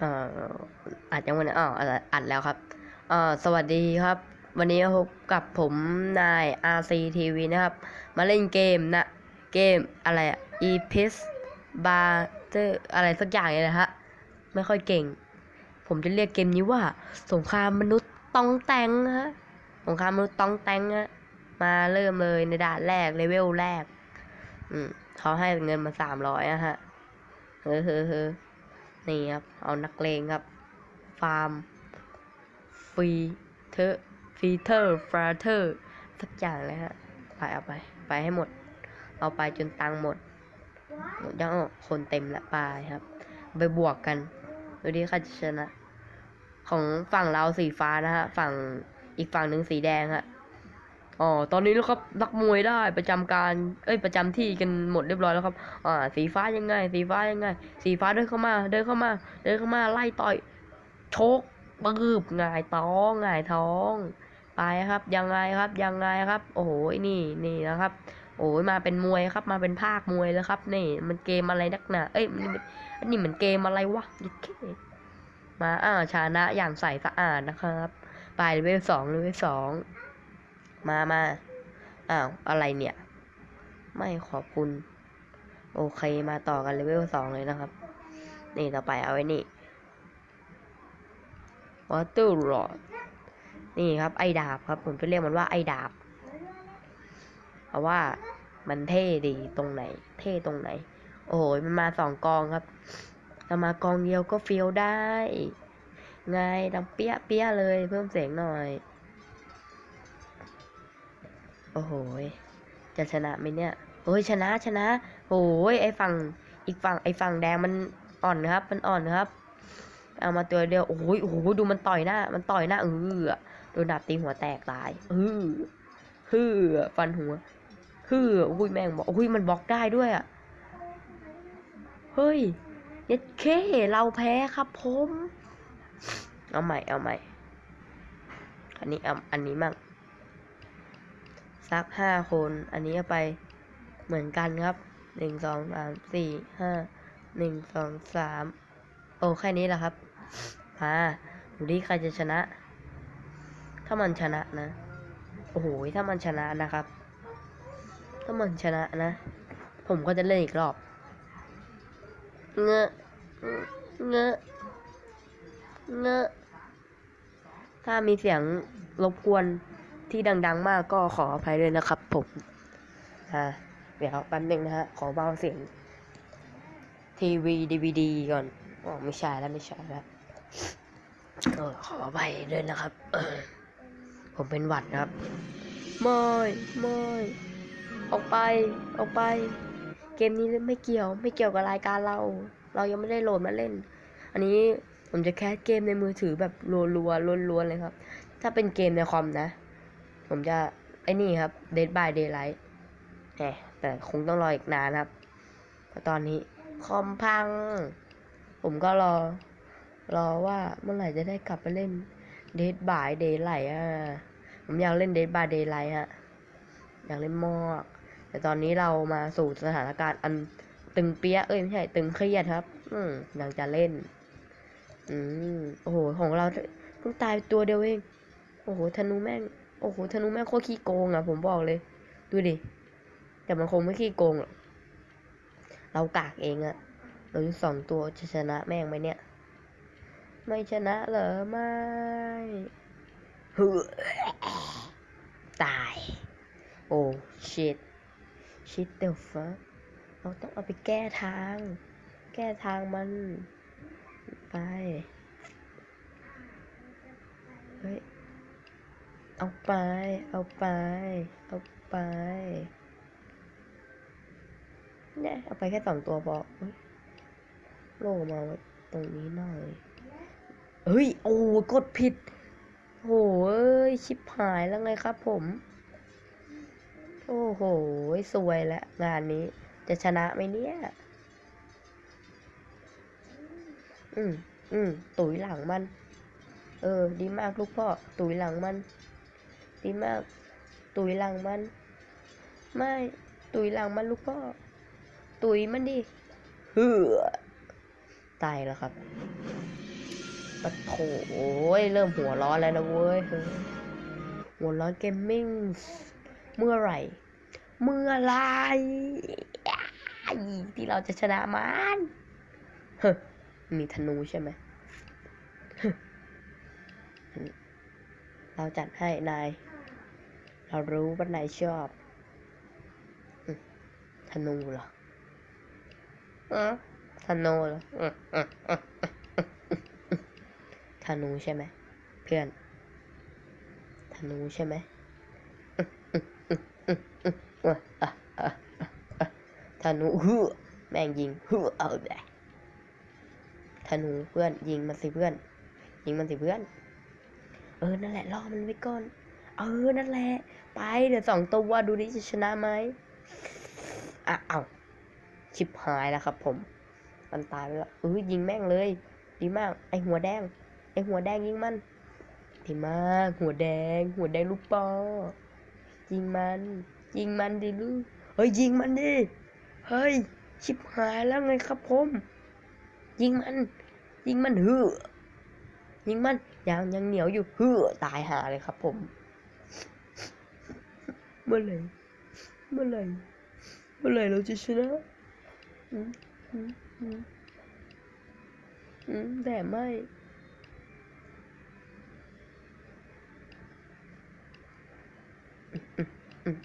อ่ออัดยังวันนี้อ๋ออัดอัดแล้วครับอ่อสวัสดีครับ วันนี้พบกับผมนาย RCTV นะครับ มาเล่นเกมนะ เกมอะไรอะ e p i s b a r t e อะไรสักอย่างเลยนะฮะ ไม่ค่อยเก่ง ผมจะเรียกเกมนี้ว่า สงครามมนุษย์ต้องแตงฮะ สงครามมนุษย์ต้องแตงฮะ มาเริ่มเลยในด่านแรกเลเวลแรก อืมเขาให้เงินมาสามร้อยอะฮะ เฮ้อเฮ้อเฮ้อ นี่ครับ เอานักเลงครับ ฟาร์มฟรีเทอร์ฟีเทอร์ฟราเธอร์สักอย่างเลยฮะไปเอาไป ไปให้หมด เอาไปจนตังค์หมดยังคนเต็มละไปครับ ไปบวกกันดูดิใครจะชนะ ของฝั่งเราสีฟ้านะฮะ ฝั่งอีกฝั่งหนึ่งสีแดงฮะ อ๋อ ตอนนี้แล้วครับนักมวยได้ประจำการ เอ้ยประจำที่กันหมดเรียบร้อยแล้วครับ อ่า สีฟ้ายังไง สีฟ้ายังไง สีฟ้าเดินเข้ามา เดินเข้ามา เดินเข้ามาไล่ต่อย โชกปืบหงายท้องหงายท้อง ไปครับ ยังไงครับ ยังไงครับ โอ้โห นี่นี่นะครับ โอ้ยมาเป็นมวยครับ มาเป็นภาคมวยแล้วครับ นี่ มันเกมอะไรนักหนาเอ้ยมันมันอันนี้มันเกมอะไรวะยิเคมาอ่าชนะอย่างใสสะอาดนะครับ ไปเลเวลสองเลเวลสอง มามาอ้าว อะไรเนี่ย ไม่ขอบคุณ โอเคมาต่อกันเลเวลสองเลยนะครับ นี่ต่อไปเอาไว้นี่วอเตอร์รอดนี่ครับ ไอดาบครับผมจะเรียกมันว่าไอดาบเพราะว่ามันเท่ดีตรงไหน เท่ตรงไหน โอ้โหมันมาสองกองครับถ้ามากองเดียวก็เฟียวได้ไงดังเปี้ยเปี้ยเลย เพิ่มเสียงหน่อย โอ้โหจะชนะไหมเนี่ยโอ้ยชนะชนะโอ้ยไอฝั่งอีกฝั่งไอฝั่งแดงมันอ่อนครับ มันอ่อนครับ เอามาตัวเดียวโอ้ยโอ้โหดูมันต่อยหน้า มันต่อยหน้าเออโดนดาบตีหัวแตกตายเออฮือฟันหัวฮืออุ้ยแม่งบอกอุ้ยมันบล็อกได้ด้วยอะเฮ้ยเย็ดเคเราแพ้ครับผม เอาใหม่เอาใหม่ อันนี้เอาอันนี้มั่ง สักห้าคน อันนี้ไปเหมือนกันครับหนึ่งสองสามสี่ห้าหนึ่งสองสามโอ้แค่นี้แหละครับมาดูดิใครจะชนะ ถ้ามันชนะนะ โอ้โหถ้ามันชนะนะครับ ถ้ามันชนะนะ ผมก็จะเล่นอีกรอบ เงอะเงอะเงอะถ้ามีเสียงรบกวน ที่ดัง ๆ มากก็ขออภัยด้วยนะครับผมอ่าเดี๋ยวแป๊บนึงนะฮะ ขอเบาเสียงทีวีดีวีดีก่อนอ๋อไม่ใช่แล้วไม่ใช่แล้วเออขออภัยด้วยนะครับเออผมเป็นหวัดนะครับม่ไม่ออกไป ออกไป เกมนี้ไม่เกี่ยว ไม่เกี่ยวกับรายการเรา เรายังไม่ได้โหลดมาเล่น อันนี้ผมจะแคสเกมในมือถือแบบรัวๆล้วนๆเลยครับ ถ้าเป็นเกมในคอมนะ ผมจะไอ้นี่ครับ Dead by Daylight แหมแต่คงต้องรออีกนานครับเพราะตอนนี้คอมพัง ผมก็รอ รอว่าเมื่อไหร่จะได้กลับไปเล่น Dead by Daylight อะผมอยากเล่น Dead by Daylight ฮะอยากเล่นมากแต่ตอนนี้เรามาสู่สถานการณ์อันตึงเปี้ย เอ้ยไม่ใช่ ตึงเครียดครับ อืมอยากจะเล่น อืม โอ้โห ของเราเพิ่งตายตัวเดียวเอง โอ้โห ธนูแม่ง โอ้โหธนูแม่งโคตรขี้โกงอะ ผมบอกเลย ดูดิ แต่มันคงไม่ขี้โกงหรอก เรากากเองอะเราอยู่สองตัวจะชนะแม่งไหมเนี่ย ไม่ชนะเหรอไม่เฮ้อตาย โอ้ชิตชิตเดลฟะเราต้องเอาไปแก้ทาง แก้ทางมัน ไป เฮ้ย เอาไป เอาไป เอาไป เนี่ย เอาไปแค่สองตัวพอโล่มาไว้ตรงนี้หน่อย เฮ้ย โอ้กดผิดโอ้เอ้ย ชิบหายแล้วไงครับผม โอ้โห สวยแล้วงานนี้ จะชนะไหมเนี่ย อืมอืม ตุ๋ยหลังมัน เออ ดีมากลูกพ่อ ตุ๋ยหลังมัน ดีมาก ตุยหลังมัน ไม่ ตุยหลังมันลูกพ่อ ตุยมันดิเฮือตายแล้วครับปะโถโอ้ยเริ่มหัวร้อนแล้วนะเว้ยหัวร้อนเกมมิ่ง เมื่อไหร่ เมื่อไหรที่เราจะชนะมันเฮ้มีธนูใช่ไหมเราจัดให้นาย เรารู้ว่านายชอบอืมธนูเหรออืมธนูเหรออืมอืมอืมอืมอืมธนูใช่ไหมเพื่อนธนูใช่ไหมอืมอืมอืมอืมอืมอืมอะอะอะอะธนูฮึแม่งยิงฮึเอาไปธนูเพื่อนยิงมันสิเพื่อน ยิงมันสิเพื่อน เออนั่นแหละล่อมันไว้ก่อน เออนั่นแหละ ไปเดี๋ยวสองตัวดูดิจะชนะไหมอะเอาชิบหายแล้วครับ ผม มันตายไปแล้วเออยิงแม่งเลย ดีมาก ไอหัวแดง ไอหัวแดงยิงมันดีมาก หัวแดง หัวแดงลูกปอยิงมัน ยิงมันดิลูกเฮ้ยยิงมันดิเฮ้ยชิบหายแล้วไงครับผม ยิงมัน ยิงมันเฮ้อยิงมันยังยังเหนียวอยู่เฮ้อตายหาเลยครับผม เมื่อไหร่เมื่อไหร่เมื่อไหร่เราจะชนะอืมอืมอืมอืมแต่ไม่อืมอืม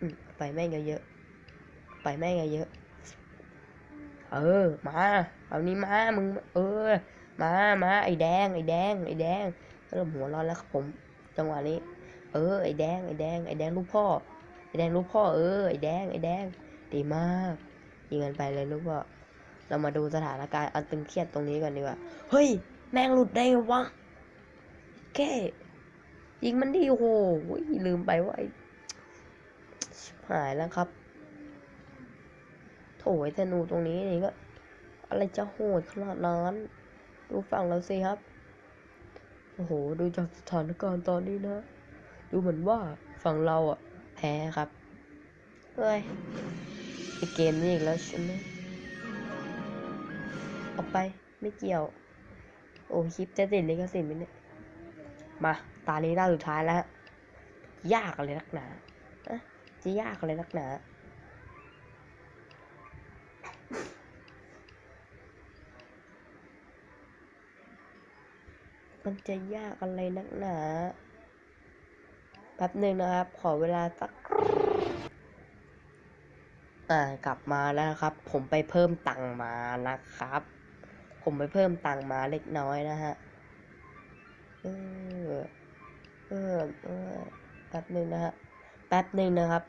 อืมไปแม่งเยอะๆไปแม่งเยอะๆเออ มาเอานี้มา มึง เออ มา มา ไอ้แดง ไอ้แดง ไอ้แดงเริ่มหัวร้อนแล้วครับผม จังหวะนี้ เออไอแดงไอแดงไอแดงลูกพ่อไอแดงลูกพ่อเออไอแดงไอแดงดีมากยิงกันไปเลยลูกพ่อเรามาดูสถานการณ์อันตึงเครียดตรงนี้ก่อนดีกว่าเฮ้ยแม่งหลุดได้วะแค่ยิงมันดีโอ้โหลืมไปว่าไอหายแล้วครับโถยธนูตรงนี้นี่ก็ อะไรจะโหดขนาดนั้นดูฝั่งเราสิครับ โอ้โห ดูจากสถานการณ์ตอนนี้นะ ดูเหมือนว่าฝั่งเราอะ แพ้ครับ เฮ้ยไอเกมนี้อีกแล้วใช่ไหมออกไปไม่เกี่ยว โอ้คลิปจะติดลิขสิทธิ์ไหมเนี่ย มา ตานี้ตาสุดท้ายแล้วฮะยากอะไรนักหนาอะจะยากอะไรนักหนามันจะยากอะไรนักหนา แป๊บหนึ่งนะครับ ขอเวลาสักอ่ากลับมาแล้วครับ ผมไปเพิ่มตังมานะครับ ผมไปเพิ่มตังมาเล็กน้อยนะฮะเออเออเออแป๊บหนึ่งนะฮะแป๊บหนึ่งนะครับ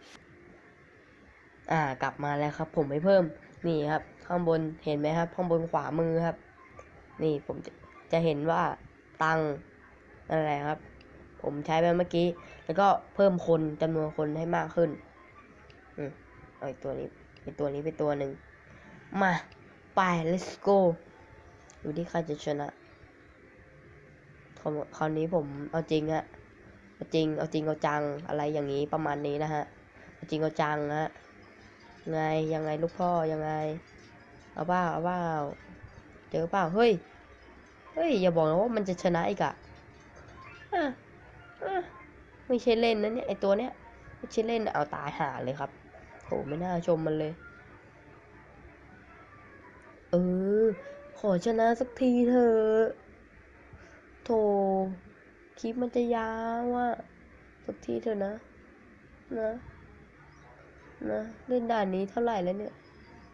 อ่ากลับมาแล้วครับ ผมไปเพิ่มนี่ครับ ข้างบนเห็นไหมครับ ข้างบนขวามือครับ นี่ผมจะจะเห็นว่าตังค์นั่นแหละครับ ผมใช้ไปเมื่อกี้ แล้วก็เพิ่มคนจำนวนคนให้มากขึ้น อืมเอาอีกตัวนี้เป็นตัวนี้เป็นตัวหนึ่ง มาไป let's go ดูที่ใครจะชนะคราวนี้ผมเอาจริงอะเอาจริง เอาจริง เอาจัง อะไรอย่างนี้ประมาณนี้นะฮะ เอาจริง เอาจังฮะ ไง ยังไงลูกพ่อ ยังไง เอาเปล่าเอาเปล่าเจอเปล่า เฮ้ย เฮ้ย อย่าบอกนะว่ามันจะชนะอีกอะ ไม่ใช่เล่นนะเนี่ยไอตัวเนี้ยไม่ใช่เล่นเอาตายหาเลยครับโหไม่น่าชมมันเลย เออ ขอชนะสักทีเถอะโถคลิปมันจะยาวอะสักทีเถอะนะ นะ นะเล่นด่านนี้เท่าไหร่แล้วเนี่ย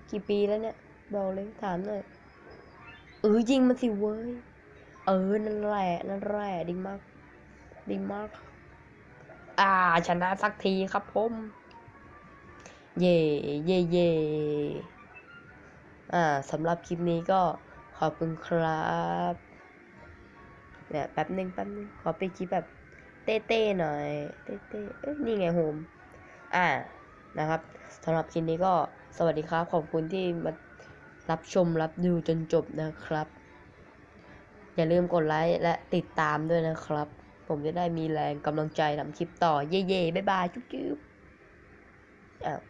กี่ปีแล้วเนี่ย บอกเลยถามหน่อยเออยิงมันสิเว้ย เออ นั่นแหละ นั่นแหละดีมาก ดีมากอ่า ชนะสักทีครับผม เย่เย่เย่อ่าสำหรับคลิปนี้ก็ขอบคุณครับเนี่ยแป๊บหนึ่งแป๊บหนึ่งขอไปคลิปแบบเต้ๆหน่อย เต้ๆเอ้ยนี่ไงโฮมอ่านะครับสำหรับคลิปนี้ก็สวัสดีครับ ขอบคุณที่มารับชมรับดูจนจบนะครับ อย่าลืมกดไลค์และติดตามด้วยนะครับ ผมจะได้มีแรงกำลังใจทำคลิปต่อ เย่ๆบ๊ายบาย จุ๊บๆอ้าว